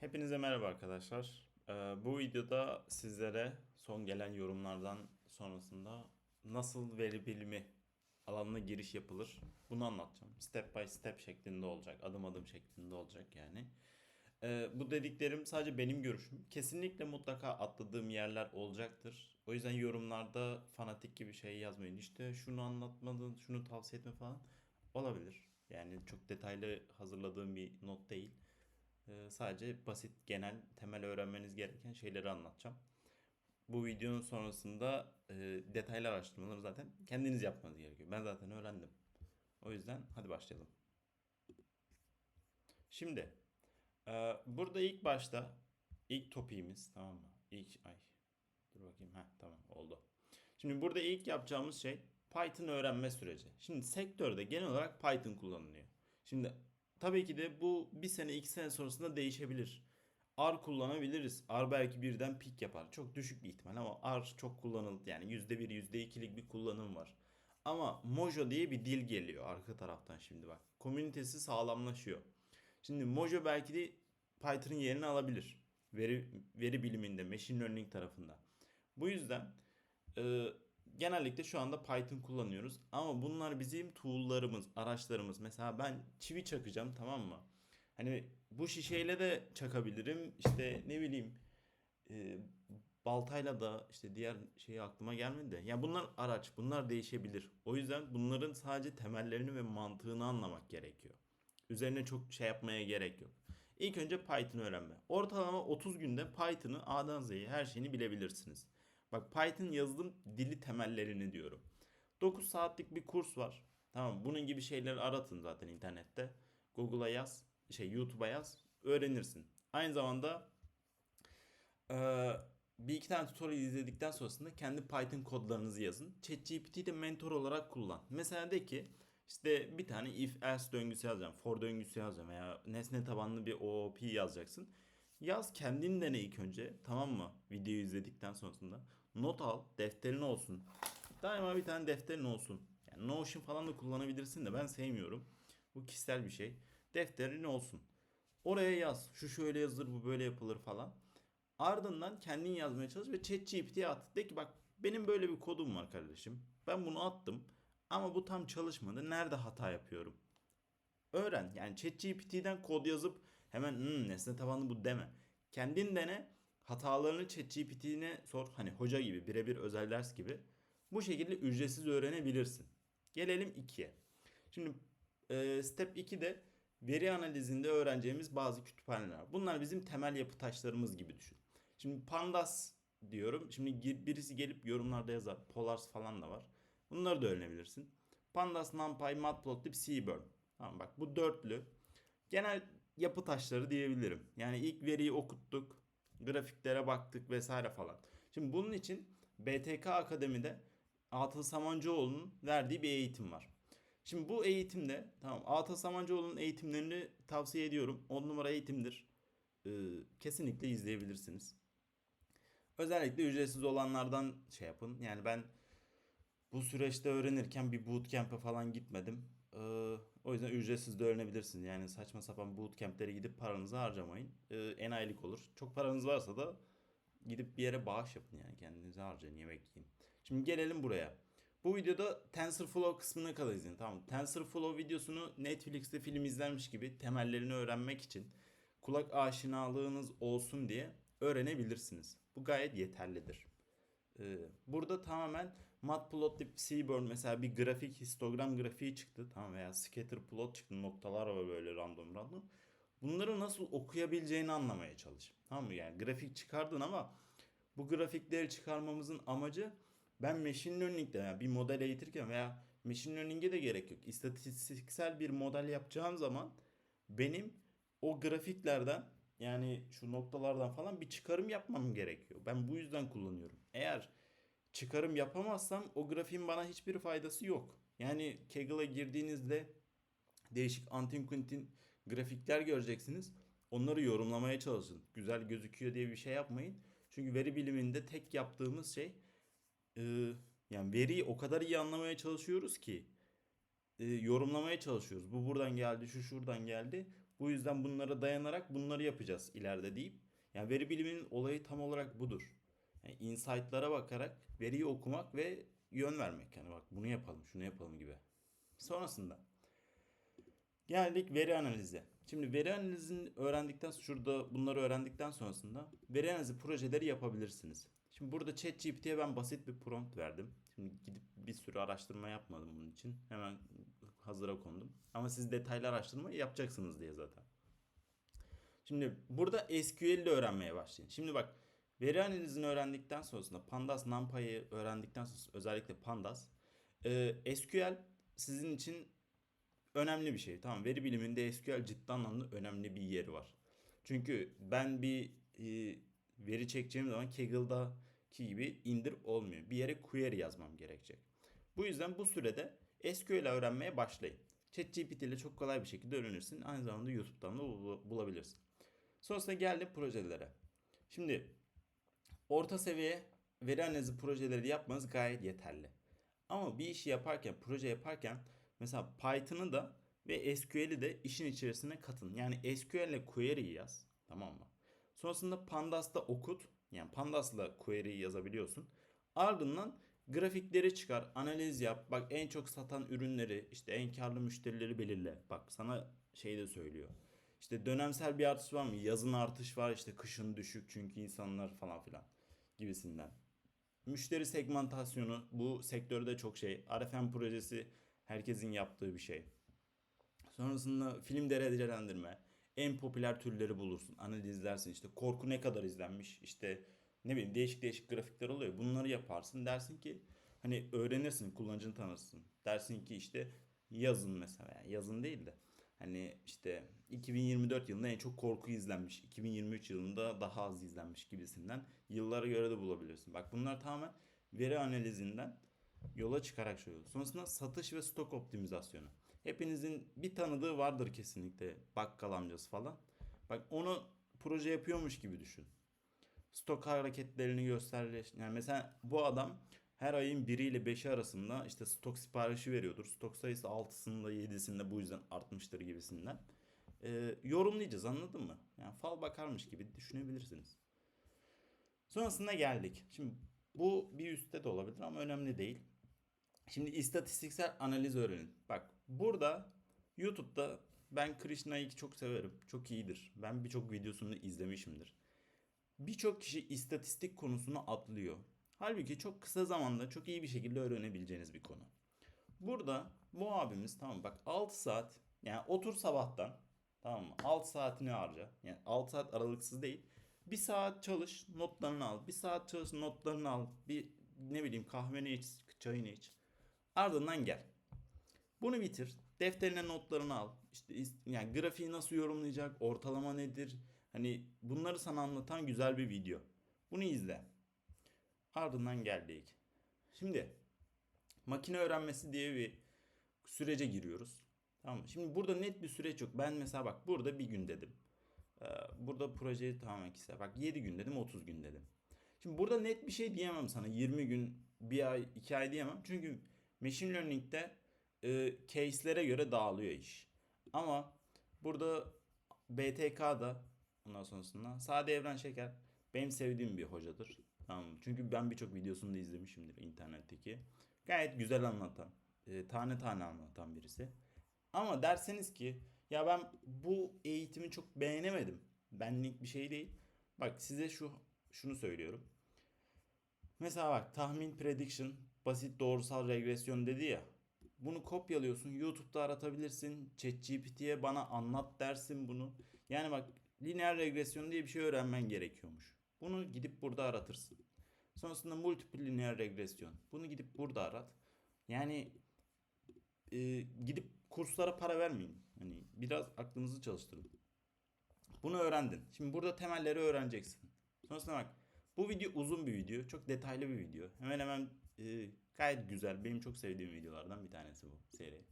Hepinize merhaba arkadaşlar. Ee, bu videoda sizlere son gelen yorumlardan sonrasında nasıl veri bilimi alanına giriş yapılır bunu anlatacağım. Step by step şeklinde olacak, adım adım şeklinde olacak yani. Ee, bu dediklerim sadece benim görüşüm. Kesinlikle mutlaka atladığım yerler olacaktır. O yüzden yorumlarda fanatik gibi şey yazmayın. İşte şunu anlatmadın, şunu tavsiye etme falan olabilir. Yani çok detaylı hazırladığım bir not değil. Ee, sadece basit, genel, temel öğrenmeniz gereken şeyleri anlatacağım. Bu videonun sonrasında e, detaylı araştırmaları zaten kendiniz yapmanız gerekiyor. Ben zaten öğrendim. O yüzden hadi başlayalım. Şimdi e, burada ilk başta ilk topiğimiz tamam mı? İlk ay dur bakayım ha tamam oldu. Şimdi burada ilk yapacağımız şey Python öğrenme süreci. Şimdi sektörde genel olarak Python kullanılıyor. Şimdi tabii ki de bu bir sene iki sene sonrasında değişebilir. R kullanabiliriz. R belki birden pik yapar. Çok düşük bir ihtimal ama R çok kullanıldı. Yani %1, %2'lik bir kullanım var. Ama Mojo diye bir dil geliyor arka taraftan şimdi bak. Komünitesi sağlamlaşıyor. Şimdi Mojo belki de Python'ın yerini alabilir. Veri, veri biliminde, machine learning tarafında. Bu yüzden e, genellikle şu anda Python kullanıyoruz. Ama bunlar bizim tool'larımız, araçlarımız. Mesela ben çivi çakacağım tamam mı? Hani bu şişeyle de çakabilirim. İşte ne bileyim e, baltayla da işte diğer şeyi aklıma gelmedi de. Yani bunlar araç, bunlar değişebilir. O yüzden bunların sadece temellerini ve mantığını anlamak gerekiyor. Üzerine çok şey yapmaya gerek yok. İlk önce Python öğrenme. Ortalama 30 günde Python'ı A'dan Z'ye her şeyini bilebilirsiniz. Bak Python yazılım dili temellerini diyorum. 9 saatlik bir kurs var. Tamam bunun gibi şeyleri aratın zaten internette. Google'a yaz, şey YouTube'a yaz, öğrenirsin. Aynı zamanda eee, bir iki tane tutorial izledikten sonrasında kendi Python kodlarınızı yazın. ChatGPT'yi de mentor olarak kullan. Mesela de ki işte bir tane if else döngüsü yazacağım, for döngüsü yazacağım veya nesne tabanlı bir OOP yazacaksın. Yaz kendin dene ilk önce tamam mı? Videoyu izledikten sonrasında. Not al, defterin olsun. Daima bir tane defterin olsun. Yani Notion falan da kullanabilirsin de ben sevmiyorum. Bu kişisel bir şey. Defterin olsun. Oraya yaz. Şu şöyle yazılır, bu böyle yapılır falan. Ardından kendin yazmaya çalış ve ChatGPT'ye at. De ki bak benim böyle bir kodum var kardeşim. Ben bunu attım ama bu tam çalışmadı. Nerede hata yapıyorum? Öğren. Yani ChatGPT'den kod yazıp hemen hmm, nesne tabanlı bu deme. Kendin dene. Hatalarını ChatGPT'ne sor. Hani hoca gibi birebir özel ders gibi. Bu şekilde ücretsiz öğrenebilirsin. Gelelim 2'ye. Şimdi e, step 2'de veri analizinde öğreneceğimiz bazı kütüphaneler. Bunlar bizim temel yapı taşlarımız gibi düşün. Şimdi Pandas diyorum. Şimdi birisi gelip yorumlarda yazar. Polars falan da var. Bunları da öğrenebilirsin. Pandas, NumPy, Matplotlib, Seaborn. Tamam bak bu dörtlü. Genel yapı taşları diyebilirim. Yani ilk veriyi okuttuk. Grafiklere baktık vesaire falan. Şimdi bunun için BTK Akademi'de Atıl Samancıoğlu'nun verdiği bir eğitim var. Şimdi bu eğitimde tamam Atıl Samancıoğlu'nun eğitimlerini tavsiye ediyorum. 10 numara eğitimdir. Ee, kesinlikle izleyebilirsiniz. Özellikle ücretsiz olanlardan şey yapın. Yani ben bu süreçte öğrenirken bir bootcamp'e falan gitmedim. Ee, o yüzden ücretsiz de öğrenebilirsiniz. Yani saçma sapan bootcamp'lere gidip paranızı harcamayın. Ee, enayilik olur. Çok paranız varsa da gidip bir yere bağış yapın yani kendinize harcayın, yemek yiyin. Şimdi gelelim buraya. Bu videoda TensorFlow kısmına kadar izleyin. Tamam. TensorFlow videosunu Netflix'te film izlenmiş gibi temellerini öğrenmek için kulak aşinalığınız olsun diye öğrenebilirsiniz. Bu gayet yeterlidir. Ee, burada tamamen Matplotlib, Seaborn mesela bir grafik histogram grafiği çıktı tamam veya scatter plot çıktı noktalar var böyle random random. Bunları nasıl okuyabileceğini anlamaya çalış. Tamam mı? Yani grafik çıkardın ama bu grafikleri çıkarmamızın amacı ben machine learning'de yani bir model eğitirken veya machine learning'e de gerek yok. İstatistiksel bir model yapacağım zaman benim o grafiklerden yani şu noktalardan falan bir çıkarım yapmam gerekiyor. Ben bu yüzden kullanıyorum. Eğer çıkarım yapamazsam o grafiğin bana hiçbir faydası yok. Yani Kaggle'a girdiğinizde değişik antin kuntin grafikler göreceksiniz. Onları yorumlamaya çalışın. Güzel gözüküyor diye bir şey yapmayın. Çünkü veri biliminde tek yaptığımız şey e, yani veriyi o kadar iyi anlamaya çalışıyoruz ki e, yorumlamaya çalışıyoruz. Bu buradan geldi, şu şuradan geldi. Bu yüzden bunlara dayanarak bunları yapacağız ileride deyip yani veri biliminin olayı tam olarak budur. Yani insight'lara bakarak veriyi okumak ve yön vermek. Yani bak bunu yapalım, şunu yapalım gibi. Sonrasında geldik veri analizi. Şimdi veri analizini öğrendikten şurada bunları öğrendikten sonrasında veri analizi projeleri yapabilirsiniz. Şimdi burada ChatGPT'ye ben basit bir prompt verdim. Şimdi gidip bir sürü araştırma yapmadım bunun için. Hemen hazıra kondum. Ama siz detaylı araştırma yapacaksınız diye zaten. Şimdi burada SQL ile öğrenmeye başlayın. Şimdi bak veri analizini öğrendikten sonrasında Pandas, NumPy'ı öğrendikten sonra özellikle Pandas e, SQL sizin için önemli bir şey. Tamam veri biliminde SQL ciddi anlamda önemli bir yeri var. Çünkü ben bir e, veri çekeceğim zaman Kaggle'daki gibi indir olmuyor. Bir yere query yazmam gerekecek. Bu yüzden bu sürede SQL öğrenmeye başlayın. ChatGPT ile çok kolay bir şekilde öğrenirsin. Aynı zamanda YouTube'dan da bul- bulabilirsin. Sonrasında geldi projelere. Şimdi orta seviye veri analizi projeleri yapmanız gayet yeterli. Ama bir işi yaparken, proje yaparken mesela Python'ı da ve SQL'i de işin içerisine katın. Yani SQL ile query yaz. Tamam mı? Sonrasında Pandas'ta okut. Yani Pandas'la query yazabiliyorsun. Ardından grafikleri çıkar, analiz yap. Bak en çok satan ürünleri, işte en karlı müşterileri belirle. Bak sana şey de söylüyor. İşte dönemsel bir artış var mı? Yazın artış var, işte kışın düşük çünkü insanlar falan filan gibisinden. Müşteri segmentasyonu bu sektörde çok şey. RFM projesi herkesin yaptığı bir şey. Sonrasında film derecelendirme. En popüler türleri bulursun. Analizlersin işte korku ne kadar izlenmiş. işte ne bileyim değişik değişik grafikler oluyor. Bunları yaparsın. Dersin ki hani öğrenirsin, kullanıcını tanırsın. Dersin ki işte yazın mesela. Yani yazın değil de hani işte 2024 yılında en çok korku izlenmiş. 2023 yılında daha az izlenmiş gibisinden yıllara göre de bulabilirsin. Bak bunlar tamamen veri analizinden yola çıkarak şey oluyor. Sonrasında satış ve stok optimizasyonu. Hepinizin bir tanıdığı vardır kesinlikle bakkal amcası falan. Bak onu proje yapıyormuş gibi düşün. Stok hareketlerini gösterir. Yani mesela bu adam her ayın 1 ile 5'i arasında işte stok siparişi veriyordur. Stok sayısı 6'sında 7'sinde bu yüzden artmıştır gibisinden. Ee, yorumlayacağız anladın mı? Yani fal bakarmış gibi düşünebilirsiniz. Sonrasında geldik. Şimdi bu bir üstte de olabilir ama önemli değil. Şimdi istatistiksel analiz öğrenin. Bak burada YouTube'da ben Krishna'yı çok severim. Çok iyidir. Ben birçok videosunu izlemişimdir. Birçok kişi istatistik konusunu atlıyor. Halbuki çok kısa zamanda çok iyi bir şekilde öğrenebileceğiniz bir konu. Burada bu abimiz tamam bak 6 saat yani otur sabahtan tamam mı? 6 saatini harca. Yani 6 saat aralıksız değil. Bir saat çalış notlarını al. Bir saat çalış notlarını al. Bir ne bileyim kahveni iç, çayını iç. Ardından gel. Bunu bitir. Defterine notlarını al. İşte yani grafiği nasıl yorumlayacak, ortalama nedir? Hani bunları sana anlatan güzel bir video. Bunu izle. Ardından geldik. Şimdi makine öğrenmesi diye bir sürece giriyoruz. Tamam? Şimdi burada net bir süreç yok. Ben mesela bak burada bir gün dedim. Ee, Burada projeyi tamamen kişisel. Bak 7 gün dedim 30 gün dedim. Şimdi burada net bir şey diyemem sana. 20 gün, bir ay, 2 ay diyemem. Çünkü machine learning'de e, case'lere göre dağılıyor iş. Ama burada BTK'da ondan sonrasında Sade Evren Şeker benim sevdiğim bir hocadır. Tamam? Çünkü ben birçok videosunu da izlemişimdir internetteki. Gayet güzel anlatan, e, tane tane anlatan birisi. Ama derseniz ki ya ben bu eğitimi çok beğenemedim. Benlik bir şey değil. Bak size şu şunu söylüyorum. Mesela bak tahmin prediction, basit doğrusal regresyon dedi ya. Bunu kopyalıyorsun, YouTube'da aratabilirsin. ChatGPT'ye bana anlat dersin bunu. Yani bak lineer regresyon diye bir şey öğrenmen gerekiyormuş. Bunu gidip burada aratırsın. Sonrasında multiple lineer regresyon. Bunu gidip burada arat. Yani e, gidip kurslara para vermeyin. Hani biraz aklınızı çalıştırın. Bunu öğrendin. Şimdi burada temelleri öğreneceksin. Sonrasında bak bu video uzun bir video. Çok detaylı bir video. Hemen hemen e, gayet güzel. Benim çok sevdiğim videolardan bir tanesi bu seri.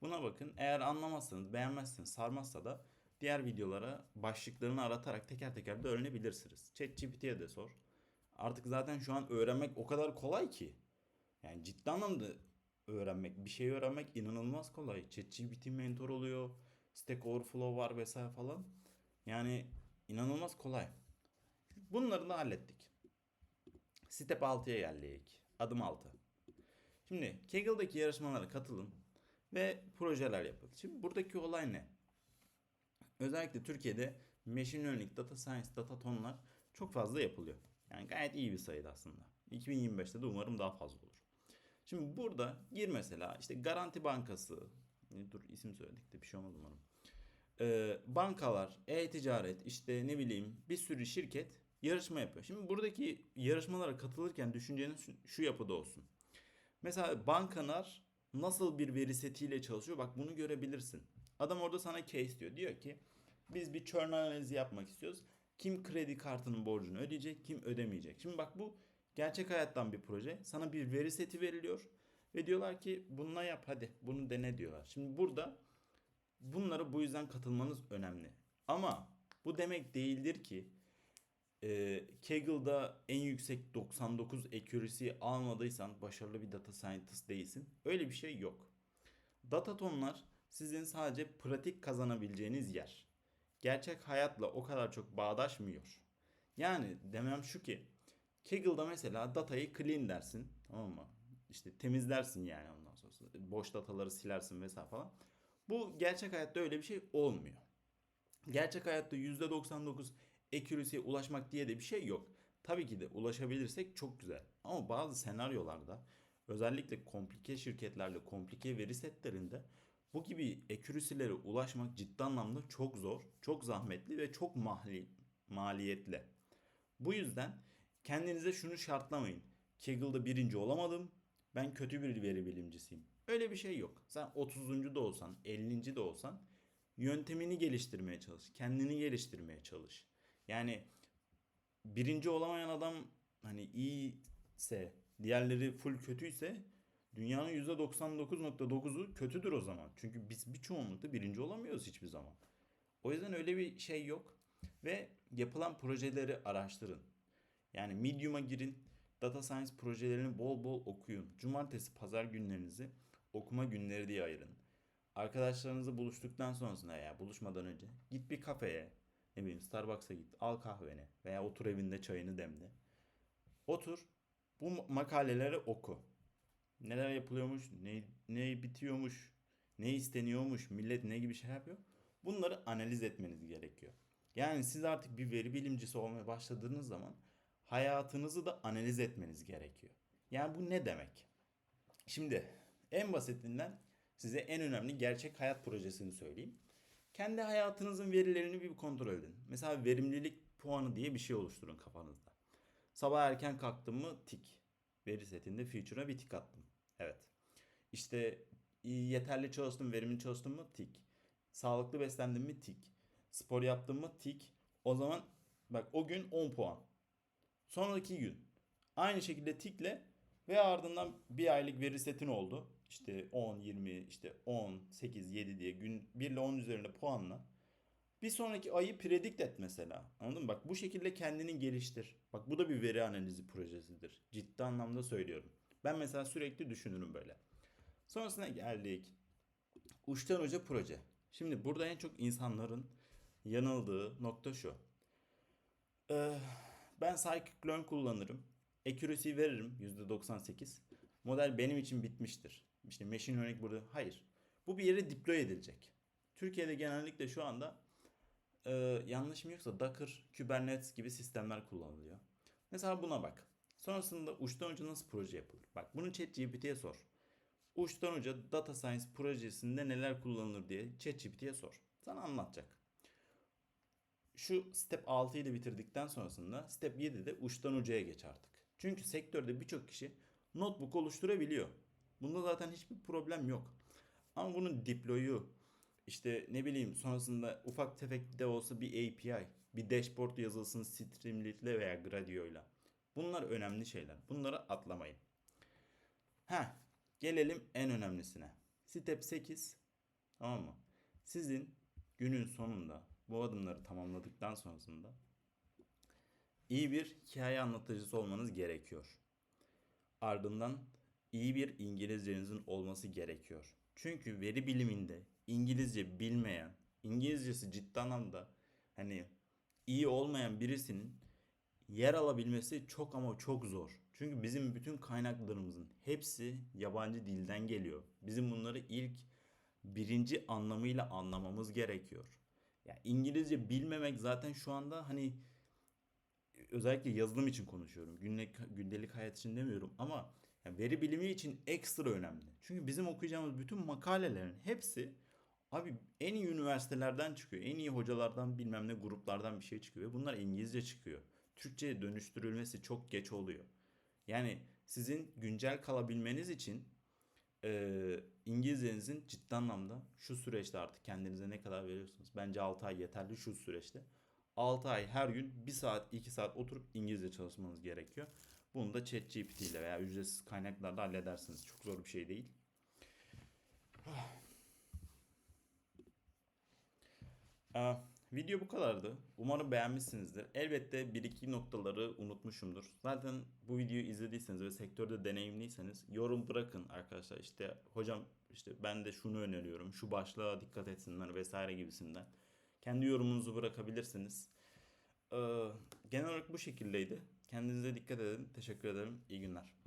Buna bakın. Eğer anlamazsanız, beğenmezseniz, sarmazsa da diğer videolara başlıklarını aratarak teker teker de öğrenebilirsiniz. ChatGPT'ye de sor. Artık zaten şu an öğrenmek o kadar kolay ki. Yani ciddi anlamda öğrenmek, bir şey öğrenmek inanılmaz kolay. ChatGPT mentor oluyor. Stack Overflow var vesaire falan. Yani inanılmaz kolay. Bunları da hallettik. Step 6'ya geldik. Adım 6. Şimdi Kaggle'daki yarışmalara katılın ve projeler yapın. Şimdi buradaki olay ne? Özellikle Türkiye'de Machine Learning, Data Science, Data Tonlar çok fazla yapılıyor. Yani gayet iyi bir sayıda aslında. 2025'te de umarım daha fazla olur. Şimdi burada gir mesela işte Garanti Bankası, dur isim söyledik de bir şey olmaz umarım. Ee, bankalar, e-ticaret, işte ne bileyim bir sürü şirket yarışma yapıyor. Şimdi buradaki yarışmalara katılırken düşüncenin şu, şu yapıda olsun. Mesela bankalar nasıl bir veri setiyle çalışıyor bak bunu görebilirsin. Adam orada sana case diyor. Diyor ki biz bir churn analizi yapmak istiyoruz. Kim kredi kartının borcunu ödeyecek, kim ödemeyecek. Şimdi bak bu gerçek hayattan bir proje. Sana bir veri seti veriliyor ve diyorlar ki bununla yap hadi bunu dene diyorlar. Şimdi burada bunlara bu yüzden katılmanız önemli. Ama bu demek değildir ki e, Kaggle'da en yüksek 99 accuracy almadıysan başarılı bir data scientist değilsin. Öyle bir şey yok. Data tonlar sizin sadece pratik kazanabileceğiniz yer. Gerçek hayatla o kadar çok bağdaşmıyor. Yani demem şu ki Kaggle'da mesela datayı clean dersin tamam mı? İşte temizlersin yani ondan sonra. Boş dataları silersin vesaire falan. Bu gerçek hayatta öyle bir şey olmuyor. Gerçek hayatta %99 accuracy'ye ulaşmak diye de bir şey yok. Tabii ki de ulaşabilirsek çok güzel. Ama bazı senaryolarda özellikle komplike şirketlerde, komplike veri setlerinde bu gibi accuracy'lere ulaşmak ciddi anlamda çok zor, çok zahmetli ve çok mahli, maliyetli. Bu yüzden kendinize şunu şartlamayın. Kaggle'da birinci olamadım. Ben kötü bir veri bilimcisiyim. Öyle bir şey yok. Sen 30. da olsan, 50. de olsan yöntemini geliştirmeye çalış. Kendini geliştirmeye çalış. Yani birinci olamayan adam hani iyiyse, diğerleri full kötüyse dünyanın %99.9'u kötüdür o zaman. Çünkü biz bir çoğunlukta birinci olamıyoruz hiçbir zaman. O yüzden öyle bir şey yok. Ve yapılan projeleri araştırın. Yani Medium'a girin. Data Science projelerini bol bol okuyun. Cumartesi, pazar günlerinizi okuma günleri diye ayırın. Arkadaşlarınızla buluştuktan sonrasında veya buluşmadan önce git bir kafeye, ne bileyim Starbucks'a git, al kahveni veya otur evinde çayını demle. Otur, bu makaleleri oku. Neler yapılıyormuş, ne, ne bitiyormuş, ne isteniyormuş, millet ne gibi şey yapıyor. Bunları analiz etmeniz gerekiyor. Yani siz artık bir veri bilimcisi olmaya başladığınız zaman hayatınızı da analiz etmeniz gerekiyor. Yani bu ne demek? Şimdi en basitinden size en önemli gerçek hayat projesini söyleyeyim. Kendi hayatınızın verilerini bir kontrol edin. Mesela verimlilik puanı diye bir şey oluşturun kafanızda. Sabah erken kalktım mı tik. Veri setinde feature'a bir tik attım. Evet. İşte yeterli çalıştım, verimli çalıştım mı tik. Sağlıklı beslendim mi tik. Spor yaptım mı tik. O zaman bak o gün 10 puan. Sonraki gün aynı şekilde tikle ve ardından bir aylık veri setin oldu. İşte 10, 20, işte 10, 8, 7 diye gün 1 ile 10 üzerinde puanla. Bir sonraki ayı predict et mesela. Anladın mı? Bak bu şekilde kendini geliştir. Bak bu da bir veri analizi projesidir. Ciddi anlamda söylüyorum. Ben mesela sürekli düşünürüm böyle. Sonrasına geldik. Uçtan uca proje. Şimdi burada en çok insanların yanıldığı nokta şu. Ee, ben scikit-learn kullanırım. Accuracy veririm %98. Model benim için bitmiştir. İşte machine learning burada. Hayır. Bu bir yere deploy edilecek. Türkiye'de genellikle şu anda e, yanlışım yoksa Docker, Kubernetes gibi sistemler kullanılıyor. Mesela buna bak. Sonrasında uçtan uca nasıl proje yapılır? Bak bunu ChatGPT'ye sor. Uçtan uca data science projesinde neler kullanılır diye ChatGPT'ye sor. Sana anlatacak. Şu step 6'yı da bitirdikten sonrasında step 7'de uçtan ucaya geç artık. Çünkü sektörde birçok kişi notebook oluşturabiliyor. Bunda zaten hiçbir problem yok. Ama bunun deploy'u işte ne bileyim sonrasında ufak tefek de olsa bir API, bir dashboard yazılsın Streamlit veya Gradio'yla. Bunlar önemli şeyler. Bunları atlamayın. Ha, gelelim en önemlisine. Step 8. Tamam mı? Sizin günün sonunda bu adımları tamamladıktan sonrasında iyi bir hikaye anlatıcısı olmanız gerekiyor. Ardından iyi bir İngilizcenizin olması gerekiyor. Çünkü veri biliminde İngilizce bilmeyen İngilizcesi ciddi anlamda hani iyi olmayan birisinin yer alabilmesi çok ama çok zor. Çünkü bizim bütün kaynaklarımızın hepsi yabancı dilden geliyor. Bizim bunları ilk birinci anlamıyla anlamamız gerekiyor. Ya İngilizce bilmemek zaten şu anda hani özellikle yazılım için konuşuyorum. Günlük gündelik hayat için demiyorum ama ya veri bilimi için ekstra önemli. Çünkü bizim okuyacağımız bütün makalelerin hepsi abi en iyi üniversitelerden çıkıyor. En iyi hocalardan bilmem ne gruplardan bir şey çıkıyor ve bunlar İngilizce çıkıyor. Türkçe'ye dönüştürülmesi çok geç oluyor. Yani sizin güncel kalabilmeniz için e, İngilizcenizin ciddi anlamda şu süreçte artık kendinize ne kadar veriyorsunuz? Bence 6 ay yeterli şu süreçte. 6 ay her gün 1 saat 2 saat oturup İngilizce çalışmanız gerekiyor. Bunu da ChatGPT ile veya ücretsiz kaynaklarla halledersiniz. Çok zor bir şey değil. Aa, video bu kadardı. Umarım beğenmişsinizdir. Elbette bir iki noktaları unutmuşumdur. Zaten bu videoyu izlediyseniz ve sektörde deneyimliyseniz yorum bırakın arkadaşlar. İşte hocam işte ben de şunu öneriyorum. Şu başlığa dikkat etsinler vesaire gibisinden. Kendi yorumunuzu bırakabilirsiniz. Ee, genel olarak bu şekildeydi. Kendinize dikkat edin. Teşekkür ederim. İyi günler.